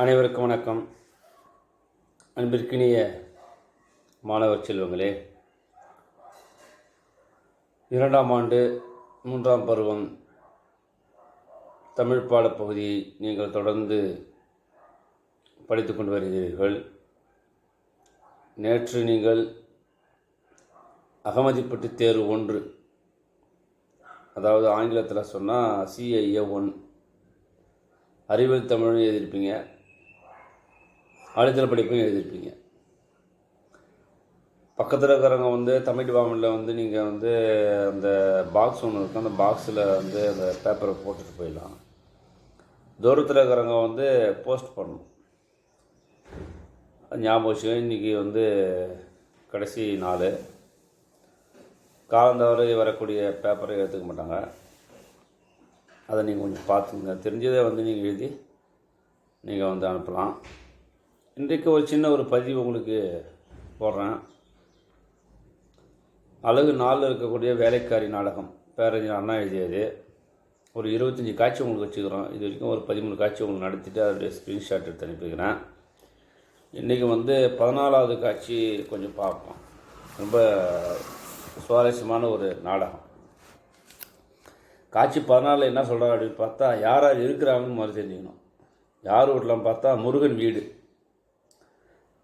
அனைவருக்கும் வணக்கம். அன்பிற்கினிய மாணவர் செல்வங்களே இரண்டாம் ஆண்டு மூன்றாம் பருவம் தமிழ் பாடப்பகுதியை நீங்கள் தொடர்ந்து படித்து கொண்டு வருகிறீர்கள். நேற்று நீங்கள் அகமதிப்பட்டு தேர்வு ஒன்று அதாவது ஆங்கிலத்தில் சொன்னால் சிஐஏ ஒன் அறிவியல் தமிழ் எழுதியிருப்பீங்க. ஆழ்த்தல் படிப்பும் எழுதியிருப்பீங்க பக்கத்தில் இருக்கிறவங்க வந்து தமிழ் டிபார்ட்மெண்ட்டில் வந்து நீங்கள் வந்து அந்த பாக்ஸ் ஒன்று இருக்கும் அந்த பாக்ஸில் வந்து அந்த பேப்பரை போட்டுட்டு போயிடலாம். தூரத்தில் இருக்கிறவங்க வந்து போஸ்ட் பண்ணணும். ஞாபகம் இன்றைக்கி வந்து கடைசி நாள். காலந்தவரை வரக்கூடிய பேப்பரை எடுத்துக்க மாட்டாங்க. அதை நீங்கள் கொஞ்சம் பார்த்துங்க தெரிஞ்சதை வந்து நீங்கள் எழுதி நீங்கள் வந்து அனுப்பலாம். இன்றைக்கு ஒரு சின்ன ஒரு பதிவு உங்களுக்கு போடுறேன். அழகு நாளில் இருக்கக்கூடிய வேலைக்காரி நாடகம். பேரறிஞர் அண்ணா எழுதியது. ஒரு இருபத்தஞ்சி காட்சி உங்களுக்கு வச்சுக்கிறோம். இது வரைக்கும் ஒரு பதிமூணு காட்சி உங்களுக்கு நடத்திட்டு அதோடைய ஸ்க்ரீன்ஷாட் எடுத்து அனுப்பிக்கிறேன். இன்றைக்கி வந்து பதினாலாவது காட்சி கொஞ்சம் பார்ப்போம். ரொம்ப சுவாரஸ்யமான ஒரு நாடகம். காட்சி பதினாலில் என்ன சொல்கிறாங்க அப்படின்னு பார்த்தா யார் யார் இருக்கிறாங்கன்னு மறு தெரிஞ்சுக்கணும். யார் வீட்டிலாம் பார்த்தா முருகன் வீடு.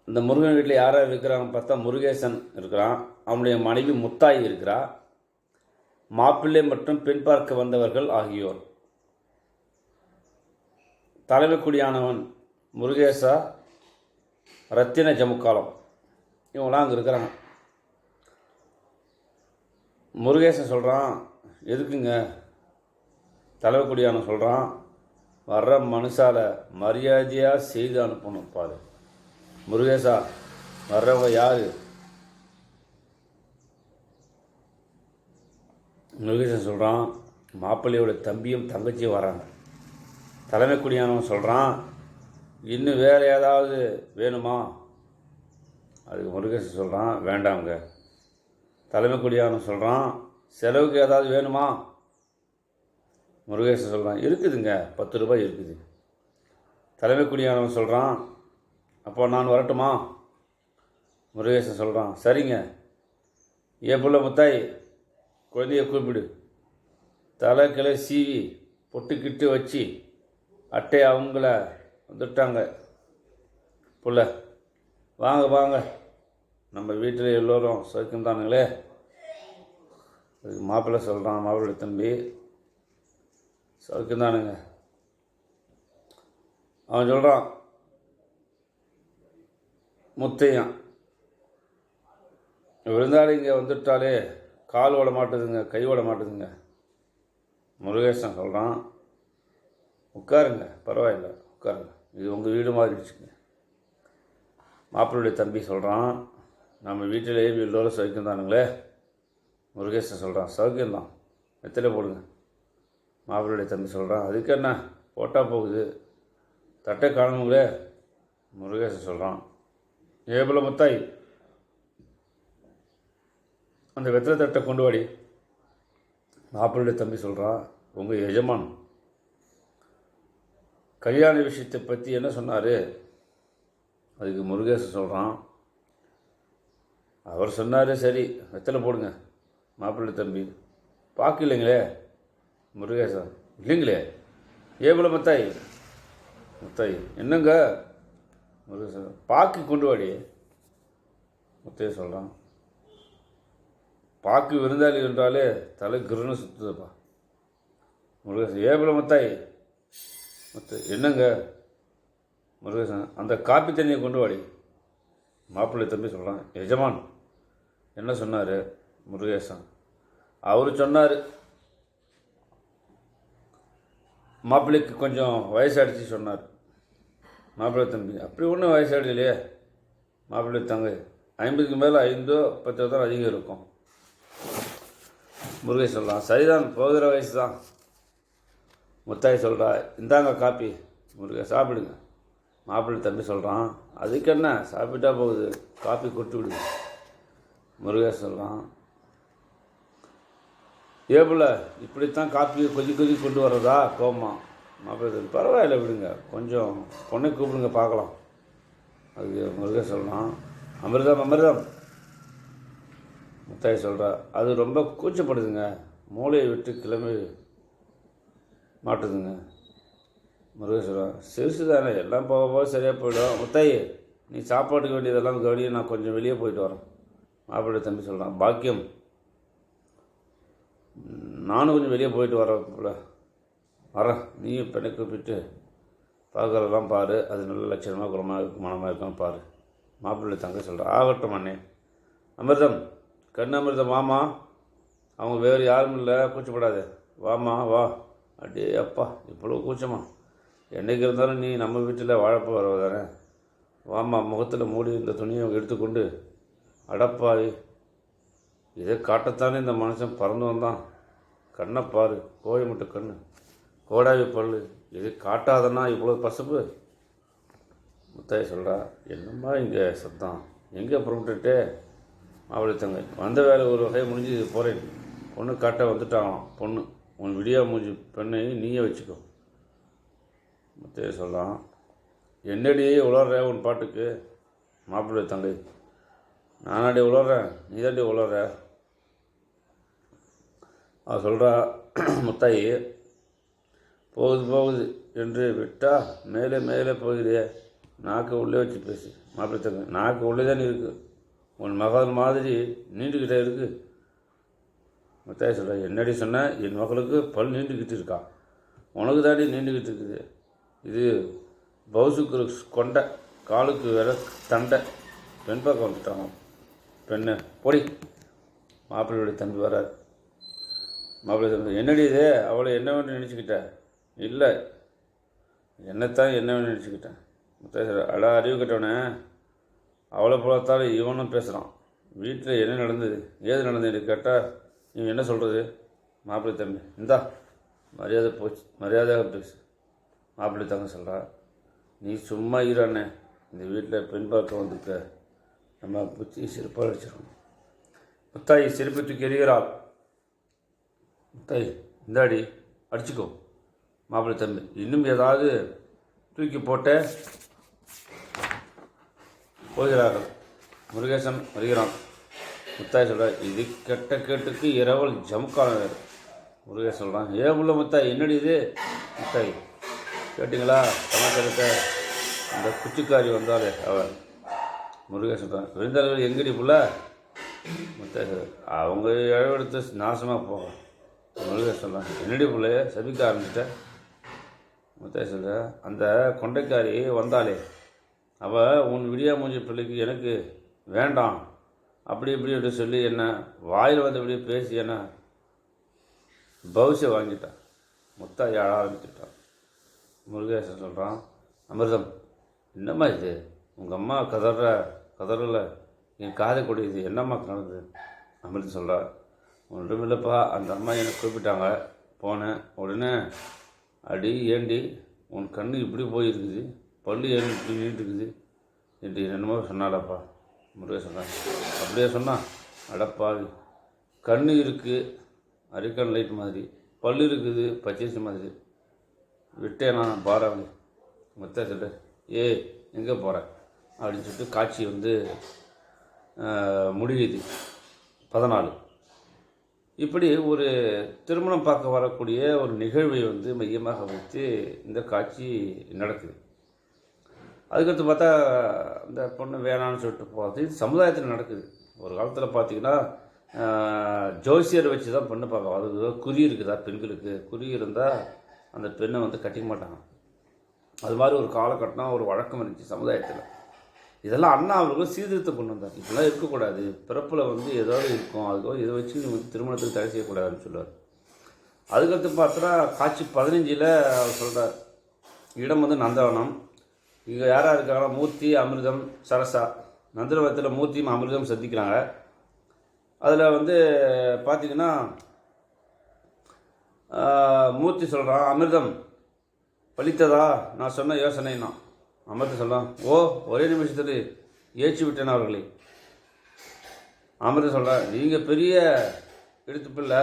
இந்த முருகன் வீட்டில் யார் யார் இருக்கிறாங்கன்னு பார்த்தா முருகேசன் இருக்கிறான். அவனுடைய மனைவி முத்தாய் இருக்கிறா. மாப்பிள்ளை மற்றும் பெண் பார்க்க வந்தவர்கள் ஆகியோர். தலைமைக்குடியானவன் முருகேசா ரத்தின ஜமுக்காலம். இவங்களாம் அங்கே இருக்கிறாங்க. முருகேசன் சொல்கிறான் எதுக்குங்க? தலைவக்குடியான சொல்கிறான் வர்ற மனுஷால மரியாதையாக செய்து அனுப்பணும் பாரு. முருகேசா வர்றவங்க யார்? முருகேசன் சொல்கிறான் மாப்பிள்ளையோட தம்பியும் தங்கச்சியும் வராங்க. தலைமை குடியானவன் சொல்கிறான் இன்னும் வேறு ஏதாவது வேணுமா? அதுக்கு முருகேசன் சொல்கிறான் வேண்டாம்ங்க. தலைமை குடியானவன் சொல்கிறான் செலவுக்கு ஏதாவது வேணுமா? முருகேசன் சொல்கிறான் இருக்குதுங்க பத்து ரூபாய் இருக்குது. தலைமைக்குடியானவன் சொல்கிறான் அப்போ நான் வரட்டுமா? முருகேசன் சொல்கிறான் சரிங்க. ஏன் புள்ள முத்தாய்? குழந்தையை கூப்பிடு. தலை கிளை சீவி பொட்டுக்கிட்டு வச்சு அட்டை அவங்கள வந்துட்டாங்க. புள்ள வாங்க வாங்க. நம்ம வீட்டில் எல்லோரும் சௌக்கியம்தானுங்களே அதுக்கு மாப்பிள்ளை சொல்கிறான் மாப்பிள்ளை தம்பி. சௌக்கியம்தானுங்க அவன் சொல்கிறான் முத்தையா. விருந்தாளி இங்கே வந்துட்டாலே கால் ஓட மாட்டுதுங்க கை ஓட மாட்டுதுங்க. முருகேசன் சொல்கிறான் உட்காருங்க பரவாயில்ல உட்காருங்க. இது உங்கள் வீடு மாதிரி வச்சுக்கோங்க மாப்பிள்ளுடைய தம்பி சொல்கிறான் நம்ம வீட்டிலேயே எல்லோரும் சௌக்கியம் தானுங்களே. முருகேசன் சொல்கிறான் சௌக்கியம்தான் எத்தனை போடுங்க. மாப்பிள்ளையுடைய தம்பி சொல்கிறான் அதுக்கு என்ன? போட்டால் போகுது தட்டை காணுங்களே. முருகேசன் சொல்கிறான் ஏபல முத்தாய் அந்த வெத்தலை தட்டை கொண்டு வாடி. மாப்பிள்ளைய தம்பி சொல்கிறான் உங்கள் எஜமான் கல்யாண விஷயத்தை பற்றி என்ன சொன்னார்? அதுக்கு முருகேசன் சொல்கிறான் அவர் சொன்னார் சரி வெத்தலை போடுங்க மாப்பிள்ளை தம்பி. பார்க்க இல்லைங்களே முருகேசன் இல்லைங்களே ஏபல முத்தாய் முத்தாய் என்னங்க? முருகேசன் பாக்கு கொண்டு வாடி. முத்தைய சொல்கிறான் பாக்கு விருந்தாளி என்றாலே தலை கிருன்னு சுற்றுதுப்பா முருகேசன் ஏபல முத்தாய் முத்து என்னங்க? முருகேசன் அந்த காப்பி தண்ணியை கொண்டு வாடி. மாப்பிள்ளை தம்பி சொல்கிறான் எஜமான் என்ன சொன்னார்? முருகேசன் அவர் சொன்னார். மாப்பிள்ளைக்கு கொஞ்சம் வயசு அடித்து சொன்னார். மாப்பிள்ளை தம்பி. அப்படி ஒன்றும் வயசாடலையே மாப்பிள்ளை தங்க. ஐம்பதுக்கு மேலே ஐந்தோ பத்தோ தான் அதிகம் இருக்கும். முருகை சொல்லலாம் சரிதான் போகிற வயசு தான் முத்தாய் சொல்கிறா இந்தாங்க காப்பி. முருகை சாப்பிடுங்க. மாப்பிள்ளை தம்பி சொல்கிறான் அதுக்கு என்ன? சாப்பிட்டா போகுது. காப்பி கொடுத்து விடுங்க. முருகை சொல்கிறான் ஏப்புல இப்படித்தான் காப்பியை கொதி கொதி கொண்டு வர்றதா? கோமா மாப்பிள்ளை பரவாயில்ல விடுங்க. கொஞ்சம் பொண்ணை கூப்பிடுங்க பார்க்கலாம். அதுக்கு முருகன் சொல்லலாம் அமிர்தம் அமிர்தம். முத்தாய் சொல்கிறா அது ரொம்ப கூச்சப்படுதுங்க. மூளையை விட்டு கிளம்பி மாட்டுதுங்க. முருகன் சொல்கிறான் சிறுசு தானே எல்லாம் போக போக சரியாக போயிடும். முத்தாயி நீ சாப்பாட்டுக்கு வேண்டியதெல்லாம் கவனிய நான் கொஞ்சம் வெளியே போயிட்டு வரேன். மாப்பிள்ளை தம்பி சொல்கிறான் பாக்கியம். நானும் கொஞ்சம் வெளியே போயிட்டு வரேன் வர நீயும் பெண்ணை கூப்பிட்டு பார்க்குறதெல்லாம் பாரு. அது நல்ல லட்சணமாக குணமாக இருக்கும் மனமாக இருக்கும் பாரு. மாப்பிள்ளை தங்க சொல்கிறேன் ஆகட்டும் அண்ணே. அமிர்தம் கண் அமிர்தம் வாமா அவங்க வேறு யாரும் இல்லை கூச்சப்படாது. வாமா வா. அடே அப்பா இவ்வளோ கூச்சமா. என்னைக்கு இருந்தாலும் நீ நம்ம வீட்டில் வாழப்போ வரவ தானே வாமா முகத்தில் மூடி இந்த துணியை எடுத்துக்கொண்டு அடப்பாவி. இதை காட்டத்தானே இந்த மனுஷன் பறந்து வந்தான். கண்ணை பாரு கோழி கண்ணு. கோடாவி பல்லு. இது காட்டாதன்னா இவ்வளோ பசுப்பு? முத்தாய் சொல்கிறா என்னம்மா இங்கே சத்தம்? எங்கே புறப்பட்டுட்டு அவளை தங்க வந்த வேலை ஒரு வகையை முடிஞ்சு போகிறேன் பொண்ணு காட்ட வந்துட்டாங்களாம் பொண்ணு. உன் விடியா மூஞ்சி பெண்ணை நீயே வச்சுக்கோ. முத்தைய சொல்லலாம் என்னடி உளர்ற உன் பாட்டுக்கு? மாப்பிள்ளை தங்கை நானாடி உளர்றேன் நீ தாண்டி உளர்ற? அவ சொல்கிறா முத்தாயி போகுது போகுது என்று விட்டா மேலே மேலே போகுதே. நாக்கு உள்ளே வச்சு பேசு. மாப்பிள்ளை தங்க நாக்கு உள்ளே தானே இருக்குது உன் மகள் மாதிரி நீண்டுக்கிட்டே இருக்கு. மத்தாய் சொல்கிற என்னடி சொன்ன? என் மகளுக்கு பல் நீண்டுக்கிட்டு இருக்கா. உனக்கு தாண்டி நீண்டுக்கிட்டு இருக்குது. இது பவுசுக்கு கொண்டை காலுக்கு வேற தண்டை. பெண் பக்கம் வந்துட்டாங்க பெண்ணு பொடி. மாப்பிள்ளையுடைய தம்பி வராது மாப்பிள்ளை தம்பி என்னடி இது? அவளை என்ன வேணும் நினச்சிக்கிட்ட? இல்லை. என்னத்தான் என்ன நினச்சிக்கிட்டேன் முத்தாய் அடா அறிவு கட்டவனே. அவளை போலத்தால் இவனும் பேசுகிறான் வீட்டில் என்ன நடந்தது? ஏது நடந்தது கேட்டால் நீ என்ன சொல்கிறது மாப்பிள்ளை தம்பி இந்தா மரியாதை போச்சு. மரியாதையாக பேசு மாப்பிள்ளை தங்க சொல்கிறா நீ சும்மா இரானே இந்த வீட்டில் பெண் பார்க்க வந்துக்க நம்ம பூச்சி சிறப்பாக அடிச்சிடணும். முத்தாயி சிரிப்பு தூக்கி எறிகிறாள். முத்தாயி இந்தாடி அடிச்சுக்கோ. மாப்பிள்ளை தம்பி இன்னும் ஏதாவது தூக்கி போட்ட போகிறார்கள் முருகேசன் வருகிறான் முத்தாய் சொல்கிறார் இது கெட்ட கேட்டுக்கு இரவல் ஜமுக்காலம் வேறு. முருகேசன் சொல்கிறான் ஏ உள்ள முத்தாய் என்னடி இது? முத்தாய் கேட்டிங்களா? சமாச்சாரத்தை அந்த குச்சிக்காரி வந்தாலே அவள் முருகேசன் சொல்கிறான் விருந்தாளர்கள் எங்கடி புள்ள? முத்தாய் சொல்ற அவங்க இழவெடுத்து நாசமாக போக முருகேசன் சொல்கிறான் என்னடி பிள்ளைய சபிக்க ஆரம்பிச்சிட்டேன் முத்தாய் அந்த கொண்டைக்காரி வந்தாளே அவள் உன் விடியா மூஞ்சி பிள்ளைக்கு எனக்கு வேண்டாம் அப்படி இப்படி என்று சொல்லி என்ன வாயில் வந்தபடியே பேசி என்ன பவுஷை வாங்கிட்டான் முத்தாய் அழ ஆரம்பிச்சுட்டான் முருகேசன் சொல்கிறான் அமிர்தம் என்னம்மா இது? உங்கள் அம்மா கதற கதறல. என் காதை இது என்னம்மா நடந்தது அமிர்தம் சொல்கிறா ஒன்றும் இல்லைப்பா அந்த அம்மா என்னை கூப்பிட்டாங்க போனேன் உடனே அடி ஏண்டி? உன் கண்ணு இப்படி போயிருக்குது. பல்லு ஏன் இப்படி இருக்குது என்று என்னமோ சொன்னாலப்பா முருகே சொன்னான். அப்படியே சொன்னான் அடப்பாவி கண் இருக்குது அரிக்கன் லைட் மாதிரி. பல்லு இருக்குது பச்சரிசி மாதிரி. விட்டேன் நான் பாராவளி மொத்த சொல்ல. ஏய் எங்கே போகிற அப்படின்னு சொல்லிட்டு காட்சி வந்து முடியுது. பதினாலு. இப்படி ஒரு திருமணம் பார்க்க வரக்கூடிய ஒரு நிகழ்வை வந்து மையமாக வைத்து இந்த காட்சி நடக்குது. அதுக்கடுத்து பார்த்தா இந்த பொண்ணு வேணான்னு சொல்லிட்டு போகிறது சமுதாயத்தில் நடக்குது. ஒரு காலத்தில் பார்த்தீங்கன்னா ஜோசியர் வச்சு தான் பொண்ணு பார்க்க அது குறி இருக்குதா பெண்களுக்கு? குறி இருந்தால் அந்த பெண்ணை வந்து கட்டிக்க மாட்டாங்க. அது மாதிரி ஒரு காலகட்டம் ஒரு வழக்கம் இருந்துச்சு சமுதாயத்தில். இதெல்லாம் அண்ணா அவர்கள் சீர்திருத்தம் கொண்டு வந்தார். இப்படிலாம் இருக்கக்கூடாது. பிறப்பில் வந்து ஏதாவது இருக்கும். அதுக்கோ இதை வச்சு நீங்கள் திருமணத்துக்கு தடை செய்யக்கூடாதுன்னு சொல்லுவார். அதுக்கடுத்து பார்த்தா காட்சி பதினஞ்சில் அவர் சொல்கிறார் இடம் வந்து நந்தவனம். இங்கே யாராக இருக்காங்கன்னா மூர்த்தி அமிர்தம் சரசா. நந்தவனத்தில் மூர்த்தியும் அமிர்தம் சந்திக்கிறாங்க. அதில் வந்து பார்த்தீங்கன்னா மூர்த்தி சொல்கிறான் அமிர்தம் பலித்ததா நான் சொன்ன யோசனைன்னா. அமர்த்த சொல்கிறான் ஓ ஒரே நிமிஷத்தில் ஏற்றி விட்டேன் அவர்களை? அமிர்தம் சொல்கிறேன் நீங்கள் பெரிய எடுத்து பிள்ளை.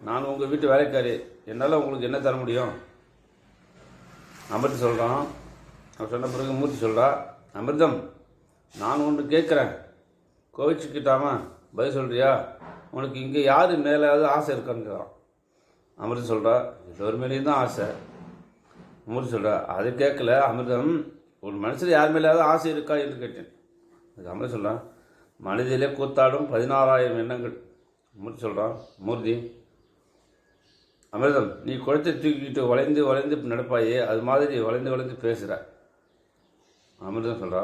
நான் உங்கள் வீட்டு வேலைக்காரி. என்னால் உங்களுக்கு என்ன தர முடியும்? அமிர்தம் சொல்கிறான் அவன் சொன்ன பிறகு மூர்த்தி சொல்கிறா அமிர்தம் நான் ஒன்று கேட்குறேன். கோவிச்சுக்கிட்டாமா? பதில் சொல்கிறியா உனக்கு இங்கே யார் மேலேயாவது ஆசை இருக்கான்னு அமிர்தம் சொல்கிறா எல்லோரு மேலேயும் தான் ஆசை. மூர்த்தி சொல்கிறா அது கேட்கல அமிர்தம் ஒரு மனசில் யார் மேலேயாவது ஆசை இருக்கா என்று கேட்டேன். அது அமிர்தம் சொல்கிறான் மனதிலே கூத்தாடும் பதினாறாயிரம் எண்ணங்கள். மூர்த்தி சொல்கிறான் மூர்த்தி அமிர்தம் நீ குளத்தை தூக்கிட்டு வளைந்து வளைந்து நடப்பாயே அது மாதிரி வளைந்து வளைந்து பேசுகிற அமிர்தம் சொல்கிறா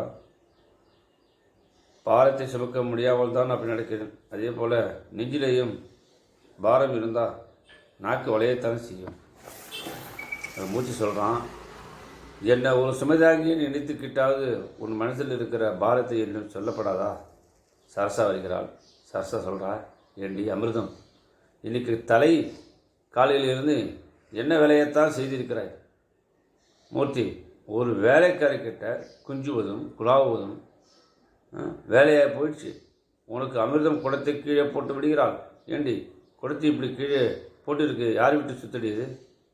பாரத்தை சுமக்க முடியாமல் தான் அப்படி நடக்கிறேன் அதே போல் நெஞ்சிலேயும் பாரம் இருந்தால் நாக்கு வளையத்தானே செய்யும். மூச்சு சொல்கிறான் என்னை ஒரு சுமைதாங்கின்னு நினைத்துக்கிட்டாவது உன் மனசில் இருக்கிற பாரத்தை என்னும் சொல்லப்படாதா? சரசா வருகிறாள். சரசா சொல்கிறா ஏண்டி அமிர்தம். இன்னைக்கு தலை காலையிலிருந்து என்ன வேலையைத்தான் செய்திருக்கிறாய்? மூர்த்தி ஒரு வேலைக்காரிக்கிட்ட குஞ்சுவதும் குழாவுவதும் வேலையாக போயிடுச்சு. உனக்கு அமிர்தம் குடத்தை கீழே போட்டு விடுகிறாள். ஏண்டி குடத்தை இப்படி கீழே போட்டுருக்கு? யார் விட்டு சுத்தடியுது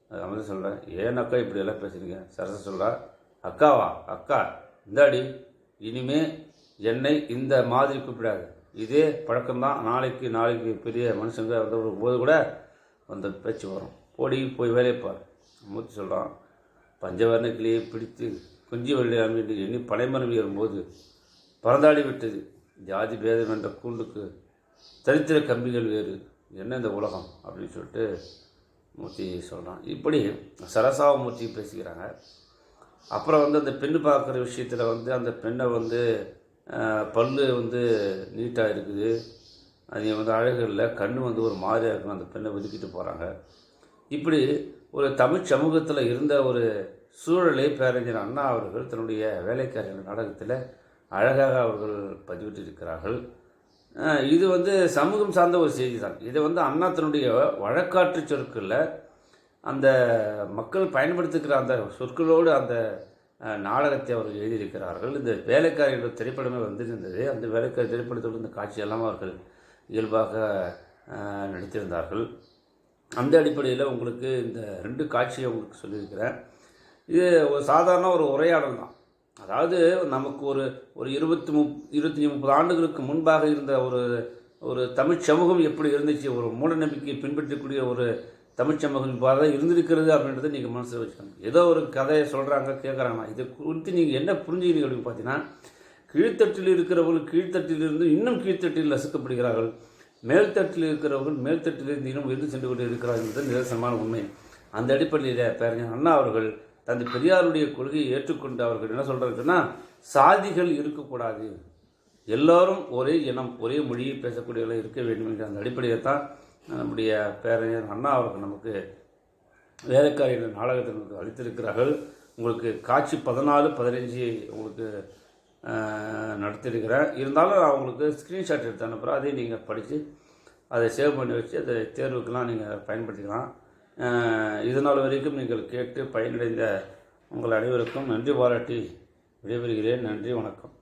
அது சொல்கிறேன் ஏன் அக்கா இப்படி எல்லாம் பேசுகிறீங்க சரச சொல்கிறா அக்காவா? அக்கா இந்தாடி இனிமே என்னை இந்த மாதிரி கூப்பிடாது. இதே பழக்கம்தான் நாளைக்கு நாளைக்கு பெரிய மனுஷங்க வந்து போது கூட அந்த பேச்சு வரும். போடி போய் வேலையை பார். மூர்த்தி சொல்கிறான் பஞ்சவர்ண கிளியை பிடித்து குஞ்சு வள்ளி அமைந்து எண்ணி பனைமரம் ஏறும்போது பறந்தாடி விட்டது. ஜாதி பேதம் என்ற கூண்டுக்கு தரித்திர கம்பிகள் வேறு. என்ன இந்த உலகம்? அப்படின்னு சொல்லிட்டு மூர்த்தி சொல்கிறான் இப்படி சரசாவ மூர்த்தி பேசிக்கிறாங்க. அப்புறம் வந்து அந்த பெண்ணு பார்க்குற விஷயத்தில் வந்து அந்த பெண்ணை வந்து பல் பல்லு வந்து நீட்டாக இருக்குது. அது வந்து அழகு இல்லை. கண் வந்து ஒரு மாதிரியாக இருக்கும் அந்த பெண்ணை ஒதுக்கிட்டு போகிறாங்க இப்படி ஒரு தமிழ் சமூகத்தில் இருந்த ஒரு சூழலை பேரறிஞர் அண்ணா அவர்கள் தன்னுடைய வேலைக்காரர்கள் நாடகத்தில் அழகாக அவர்கள் பதிவிட்டிருக்கிறார்கள். இது வந்து சமூகம் சார்ந்த ஒரு செய்தி தான் இதை வந்து அண்ணா தன்னுடைய வழக்காற்று சொற்களில் அந்த மக்கள் பயன்படுத்துகிற அந்த சொற்களோடு அந்த நாடகத்தை அவர்கள் எழுதியிருக்கிறார்கள். இந்த வேலைக்காரி என்ற திரைப்படமே வந்திருந்தது. அந்த வேலைக்காரி திரைப்படத்தோடு இந்த காட்சியெல்லாம் அவர்கள் இயல்பாக நடித்திருந்தார்கள். அந்த அடிப்படையில் உங்களுக்கு இந்த ரெண்டு காட்சியை உங்களுக்கு சொல்லியிருக்கிறேன். இது ஒரு சாதாரண ஒரு உரையாடல் தான் அதாவது நமக்கு ஒரு ஒரு இருபத்தி முப் இருபத்தஞ்சி முப்பது ஆண்டுகளுக்கு முன்பாக இருந்த ஒரு ஒரு தமிழ் சமூகம் எப்படி இருந்துச்சு? ஒரு மூட நம்பிக்கையை பின்பற்றக்கூடிய ஒரு தமிழ் சமூகம் இப்போ தான் இருந்திருக்கிறது அப்படின்றத நீங்கள் மனசில் வச்சுக்கணும். ஏதோ ஒரு கதையை சொல்கிறாங்க கேட்குறாங்க இதை குறித்து நீங்கள் என்ன புரிஞ்சுக்கிறீங்க அப்படின்னு பார்த்தீங்கன்னா கீழ்த்தட்டில் இருக்கிறவர்கள் கீழ்த்தட்டிலிருந்து இன்னும் கீழ்த்தட்டில் நசுக்கப்படுகிறார்கள். மேல்தட்டில் இருக்கிறவர்கள் மேல்தட்டிலிருந்து இன்னும் உயர்ந்து சென்று கொண்டு இருக்கிறார்கள் என்பது நிதர்சனமான உண்மை. அந்த அடிப்படையில் பேரறிஞர் அண்ணா அவர்கள் தந்தை பெரியாருடைய கொள்கையை ஏற்றுக்கொண்டு அவர்கள் என்ன சொல்கிறதுன்னா சாதிகள் இருக்கக்கூடாது. எல்லோரும் ஒரே இனம் ஒரே மொழியை பேசக்கூடியவர்களாக இருக்க வேண்டும் என்ற அந்த அடிப்படையை தான் நம்முடைய பேரறிஞர் அண்ணா அவர்கள் நமக்கு வேலைக்காரி என்ற நாடகத்தை நமக்கு அளித்திருக்கிறார்கள். உங்களுக்கு காட்சி பதினாலு பதினஞ்சு உங்களுக்கு நடத்திருக்கிறேன் நடத்தியிருக்கிறேன் இருந்தாலும் நான் உங்களுக்கு ஸ்க்ரீன்ஷாட் எடுத்து அனுப்புகிறேன் அதையும் நீங்கள் படித்து அதை சேவ் பண்ணி வச்சு அதை தேர்வுக்கெல்லாம் நீங்கள் பயன்படுத்திக்கலாம். இதனால் வரைக்கும் நீங்கள் கேட்டு பயனடைந்த உங்கள் அனைவருக்கும் நன்றி பாராட்டி விடைபெறுகிறேன். நன்றி வணக்கம்.